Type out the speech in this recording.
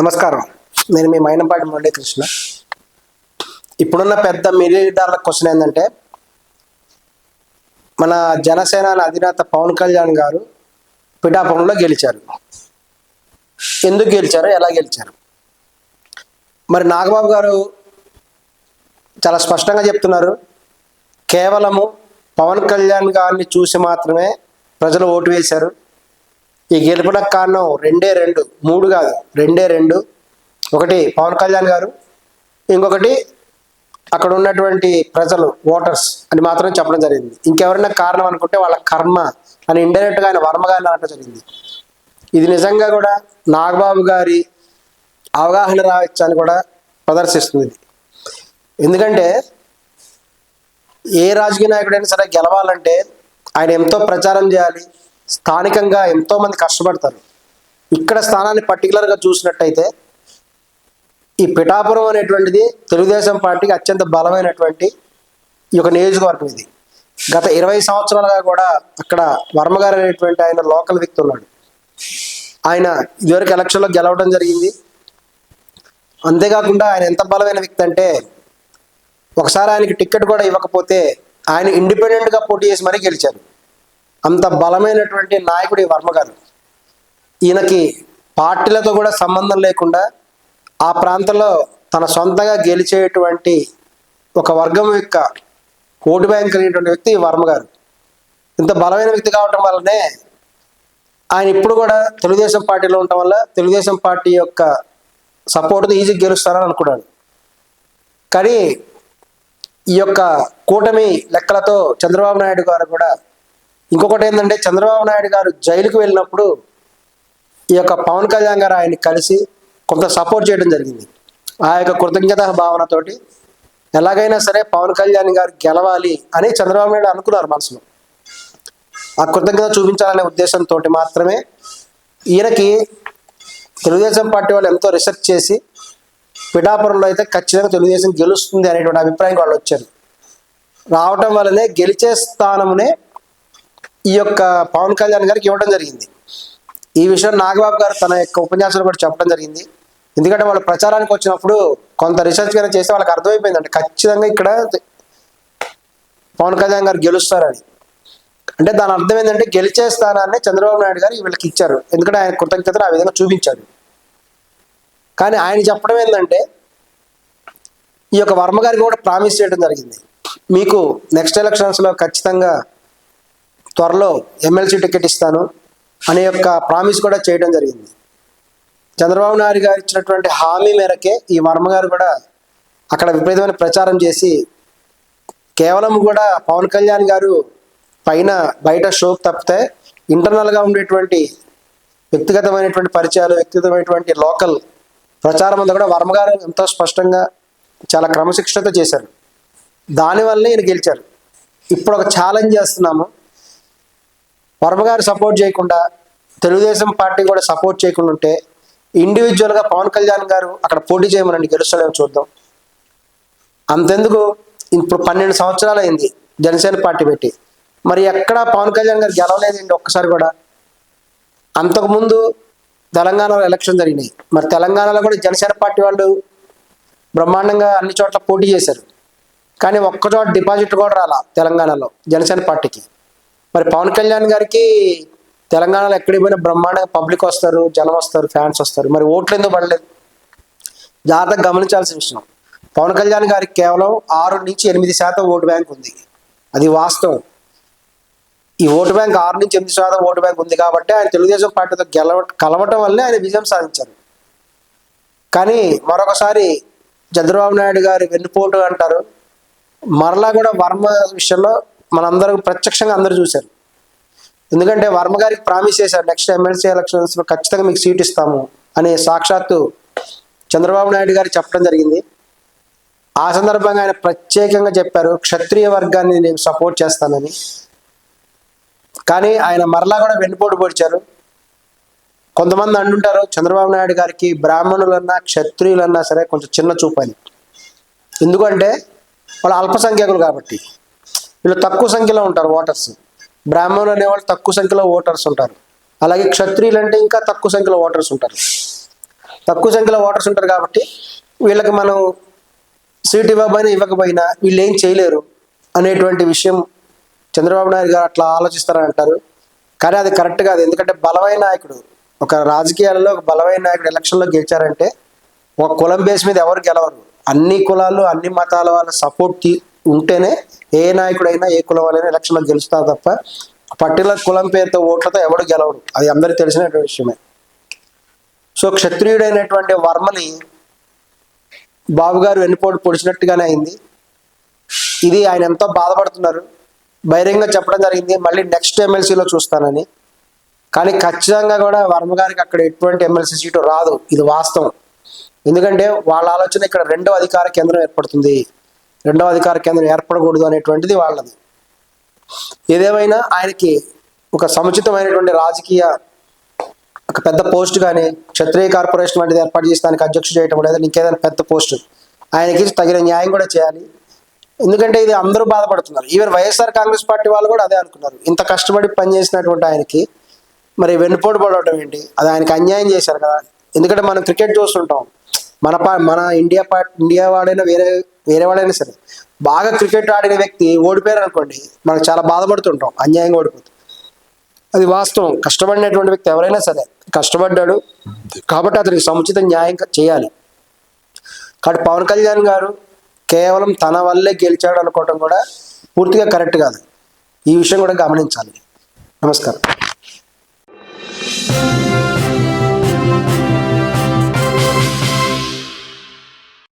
నమస్కారం. నేను మీ మైనంపాటి మురళీకృష్ణ. ఇప్పుడున్న పెద్ద మిలీడార్ల క్వశ్చన్ ఏంటంటే మన జనసేన అధినేత పవన్ కళ్యాణ్ గారు పిఠాపురంలో గెలిచారు. ఎందుకు గెలిచారు? ఎలా గెలిచారు? మరి నాగబాబు గారు చాలా స్పష్టంగా చెప్తున్నారు. కేవలము పవన్ కళ్యాణ్ గారిని చూసి మాత్రమే ప్రజలు ఓటు వేశారు. ఈ గెలుపునకు కారణం రెండే రెండు మూడు కాదు రెండే రెండు. ఒకటి పవన్ కళ్యాణ్ గారు ఇంకొకటి అక్కడ ఉన్నటువంటి ప్రజలు ఓటర్స్ అని మాత్రం చెప్పడం జరిగింది. ఇంకెవరైనా కారణం అనుకుంటే వాళ్ళ కర్మ అని ఇండైరెక్ట్గా ఆయన వర్మ గారిని అనడం జరిగింది. ఇది నిజంగా కూడా నాగబాబు గారి అవగాహన రావచ్చని కూడా ప్రదర్శిస్తుంది. ఇది ఎందుకంటే ఏ రాజకీయ నాయకుడైనా సరే గెలవాలంటే ఆయన ఎంతో ప్రచారం చేయాలి స్థానికంగా ఎంతోమంది కష్టపడతారు. ఇక్కడ స్థానాన్ని పర్టికులర్గా చూసినట్టయితే ఈ పిఠాపురం అనేటువంటిది తెలుగుదేశం పార్టీకి అత్యంత బలమైనటువంటి ఈ యొక్క నియోజకవర్గం ఇది. గత ఇరవై సంవత్సరాలుగా కూడా అక్కడ వర్మ గారు అనేటువంటి ఆయన లోకల్ వ్యక్తి ఉన్నాడు. ఆయన ఇదివరకు ఎలక్షన్లో గెలవడం జరిగింది. అంతేకాకుండా ఆయన ఎంత బలమైన వ్యక్తి అంటే ఒకసారి ఆయనకి టికెట్ కూడా ఇవ్వకపోతే ఆయన ఇండిపెండెంట్గా పోటీ చేసి మరీ గెలిచారు. అంత బలమైనటువంటి నాయకుడు ఈ వర్మ గారు. ఈయనకి పార్టీలతో కూడా సంబంధం లేకుండా ఆ ప్రాంతంలో తన సొంతంగా గెలిచేటువంటి ఒక వర్గం యొక్క ఓటు బ్యాంక్ అనేటువంటి వ్యక్తి వర్మ గారు. ఇంత బలమైన వ్యక్తి కావటం వల్లనే ఆయన ఇప్పుడు కూడా తెలుగుదేశం పార్టీలో ఉండటం వల్ల తెలుగుదేశం పార్టీ యొక్క సపోర్ట్తో ఈజీగా గెలుస్తారని అనుకున్నాడు. కానీ ఈ యొక్క కూటమి లెక్కలతో చంద్రబాబు నాయుడు గారు కూడా ఇంకొకటి ఏంటంటే చంద్రబాబు నాయుడు గారు జైలుకు వెళ్ళినప్పుడు ఈ యొక్క పవన్ కళ్యాణ్ గారు ఆయన్ని కలిసి కొంత సపోర్ట్ చేయడం జరిగింది. ఆ యొక్క కృతజ్ఞత భావనతోటి ఎలాగైనా సరే పవన్ కళ్యాణ్ గారు గెలవాలి అని చంద్రబాబు నాయుడు అనుకున్నారు మనసులో. ఆ కృతజ్ఞత చూపించాలనే ఉద్దేశంతో మాత్రమే ఈయనకి తెలుగుదేశం పార్టీ వాళ్ళు ఎంతో రీసెర్చ్ చేసి పిఠాపురంలో అయితే ఖచ్చితంగా తెలుగుదేశం గెలుస్తుంది అనేటువంటి అభిప్రాయం వాళ్ళు వచ్చారు. రావటం వల్లనే గెలిచే స్థానమునే ఈ యొక్క పవన్ కళ్యాణ్ గారికి ఇవ్వడం జరిగింది. ఈ విషయం నాగబాబు గారు తన యొక్క ఉపన్యాసంలో కూడా చెప్పడం జరిగింది. ఎందుకంటే వాళ్ళు ప్రచారానికి వచ్చినప్పుడు కొంత రీసెర్చ్ గానే చేస్తే వాళ్ళకి అర్థమైపోయిందంటే ఖచ్చితంగా ఇక్కడ పవన్ కళ్యాణ్ గారు గెలుస్తారని. అంటే దాని అర్థం ఏంటంటే గెలిచే స్థానాన్ని చంద్రబాబు నాయుడు గారు వీళ్ళకి ఇచ్చారు. ఎందుకంటే ఆయన కృతజ్ఞతను ఆ విధంగా చూపించాడు కానీ ఆయన చెప్పడం ఏంటంటే ఈ యొక్క వర్మ గారికి కూడా ప్రామిస్ చేయడం జరిగింది. మీకు నెక్స్ట్ ఎలక్షన్స్లో ఖచ్చితంగా త్వరలో ఎమ్మెల్సీ టికెట్ ఇస్తాను అనే యొక్క ప్రామిస్ కూడా చేయడం జరిగింది. చంద్రబాబు నాయుడు గారు ఇచ్చినటువంటి హామీ మేరకే ఈ వర్మ గారు కూడా అక్కడ విపరీతమైన ప్రచారం చేసి కేవలం కూడా పవన్ కళ్యాణ్ గారు పైన బయట షోక్ తప్పితే ఇంటర్నల్గా ఉండేటువంటి వ్యక్తిగతమైనటువంటి పరిచయాలు వ్యక్తిగతమైనటువంటి లోకల్ ప్రచారం అంతా కూడా వర్మ గారు ఎంతో స్పష్టంగా చాలా క్రమశిక్షణతో చేశారు. దానివల్లనే ఈయన గెలిచారు. ఇప్పుడు ఒక ఛాలెంజ్ చేస్తున్నాము. వర్మ గారు సపోర్ట్ చేయకుండా తెలుగుదేశం పార్టీ కూడా సపోర్ట్ చేయకుండా ఉంటే ఇండివిజువల్గా పవన్ కళ్యాణ్ గారు అక్కడ పోటీ చేయమనండి గెలుస్తాడేమో చూద్దాం. అంతెందుకు? ఇప్పుడు పన్నెండు సంవత్సరాలు అయింది జనసేన పార్టీ పెట్టి. మరి ఎక్కడ పవన్ కళ్యాణ్ గారు గెలవలేదండి ఒక్కసారి కూడా. అంతకుముందు తెలంగాణలో ఎలక్షన్ జరిగినాయి. మరి తెలంగాణలో కూడా జనసేన పార్టీ వాళ్ళు బ్రహ్మాండంగా అన్ని చోట్ల పోటీ చేశారు. కానీ ఒక్క చోట డిపాజిట్ కూడా రాలా తెలంగాణలో జనసేన పార్టీకి. మరి పవన్ కళ్యాణ్ గారికి తెలంగాణలో ఎక్కడికి పోయినా బ్రహ్మాండంగా పబ్లిక్ వస్తారు జనం వస్తారు ఫ్యాన్స్ వస్తారు. మరి ఓట్లు ఎందుకు పడలేదు? జాగ్రత్తగా గమనించాల్సిన విషయం. పవన్ కళ్యాణ్ గారికి కేవలం ఆరు నుంచి ఎనిమిది శాతం ఓటు బ్యాంక్ ఉంది. అది వాస్తవం. ఈ ఓటు బ్యాంక్ ఆరు నుంచి ఎనిమిది శాతం ఓటు బ్యాంక్ ఉంది కాబట్టి ఆయన తెలుగుదేశం పార్టీతో గెలవ కలవటం వల్లే ఆయన విజయం సాధించారు. కానీ మరొకసారి చంద్రబాబు నాయుడు గారి వెన్నుపోటు అంటారు. మరలా కూడా వర్మ విషయంలో మనందరూ ప్రత్యక్షంగా అందరూ చూశారు. ఎందుకంటే వర్మ గారికి ప్రామిస్ చేశారు నెక్స్ట్ ఎమ్మెల్సీ ఎలక్షన్స్లో ఖచ్చితంగా మీకు సీట్ ఇస్తాము అని సాక్షాత్తు చంద్రబాబు నాయుడు గారు చెప్పడం జరిగింది. ఆ సందర్భంగా ఆయన ప్రత్యేకంగా చెప్పారు క్షత్రియ వర్గాన్ని నేను సపోర్ట్ చేస్తానని. కానీ ఆయన మరలా కూడా వెన్నుపోటు పొడిచారు. కొంతమంది అంటుంటారు చంద్రబాబు నాయుడు గారికి బ్రాహ్మణులన్నా క్షత్రియులన్నా సరే కొంచెం చిన్న చూపాలి ఎందుకంటే వాళ్ళు అల్పసంఖ్యాకులు కాబట్టి. వీళ్ళు తక్కువ సంఖ్యలో ఉంటారు ఓటర్స్ బ్రాహ్మణులు అనేవాళ్ళు తక్కువ సంఖ్యలో ఓటర్స్ ఉంటారు. అలాగే క్షత్రియులు అంటే ఇంకా తక్కువ సంఖ్యలో ఓటర్స్ ఉంటారు. తక్కువ సంఖ్యలో ఓటర్స్ ఉంటారు కాబట్టి వీళ్ళకి మనం సీటు ఇవ్వకపోయినా ఇవ్వకపోయినా వీళ్ళు ఏం చేయలేరు అనేటువంటి విషయం చంద్రబాబు నాయుడు గారు అట్లా ఆలోచిస్తారని అంటారు. కానీ అది కరెక్ట్ కాదు. ఎందుకంటే బలమైన నాయకుడు ఒక రాజకీయాలలో ఒక బలమైన నాయకుడు ఎలక్షన్లో గెలిచారంటే ఒక కులం బేస్ మీద ఎవరు గెలవరు. అన్ని కులాలు అన్ని మతాల వాళ్ళ సపోర్ట్ ఉంటేనే ఏ నాయకుడైనా ఏ కులం వాళ్ళైనా ఎలక్షన్లో గెలుస్తారు తప్ప పర్టికులర్ కులం పేరుతో ఓట్లతో ఎవడు గెలవడు. అది అందరికీ తెలిసినటువంటి విషయమే. సో క్షత్రియుడైనటువంటి వర్మని బాబు గారు వెన్నుపోటు పొడిచినట్టుగానే అయింది. ఇది ఆయన ఎంతో బాధపడుతున్నారు. బహిరంగ చెప్పడం జరిగింది. మళ్ళీ నెక్స్ట్ ఎమ్మెల్సీలో చూస్తానని. కానీ ఖచ్చితంగా కూడా వర్మ గారికి అక్కడ ఎటువంటి ఎమ్మెల్సీ సీటు రాదు. ఇది వాస్తవం. ఎందుకంటే వాళ్ళ ఆలోచన ఇక్కడ రెండో అధికార కేంద్రం ఏర్పడుతుంది. రెండవ అధికార కేంద్రం ఏర్పడకూడదు అనేటువంటిది వాళ్ళది. ఏదేమైనా ఆయనకి ఒక సముచితమైనటువంటి రాజకీయ ఒక పెద్ద పోస్ట్ కానీ క్షత్రియ కార్పొరేషన్ వంటిది ఏర్పాటు చేసి దానికి అధ్యక్షుడు చేయటం లేదా ఇంకేదైనా పెద్ద పోస్ట్. ఆయనకి తగిన న్యాయం కూడా చేయాలి. ఎందుకంటే ఇది అందరూ బాధపడుతున్నారు. ఈవెన్ వైఎస్ఆర్ కాంగ్రెస్ పార్టీ వాళ్ళు కూడా అదే అనుకున్నారు. ఇంత కష్టపడి పనిచేసినటువంటి ఆయనకి మరి వెన్నుపోటు పడవటం ఏంటి? అది ఆయనకి అన్యాయం చేశారు కదా. ఎందుకంటే మనం క్రికెట్ చూస్తుంటాం. మన పా మన ఇండియా పా ఇండియా వాడైనా వేరే వేరే వాడైనా సరే. బాగా క్రికెట్ ఆడిన వ్యక్తి ఓడిపోయారు అనుకోండి మనకు చాలా బాధపడుతుంటాం అన్యాయంగా ఓడిపోతుంది అది వాస్తవం. కష్టపడినటువంటి వ్యక్తి ఎవరైనా సరే కష్టపడ్డాడు కాబట్టి అతనికి సముచిత న్యాయం చేయాలి. కాబట్టి పవన్ కళ్యాణ్ గారు కేవలం తన వల్లే గెలిచాడు అనుకోవటం కూడా పూర్తిగా కరెక్ట్ కాదు. ఈ విషయం కూడా గమనించాలి. నమస్కారం.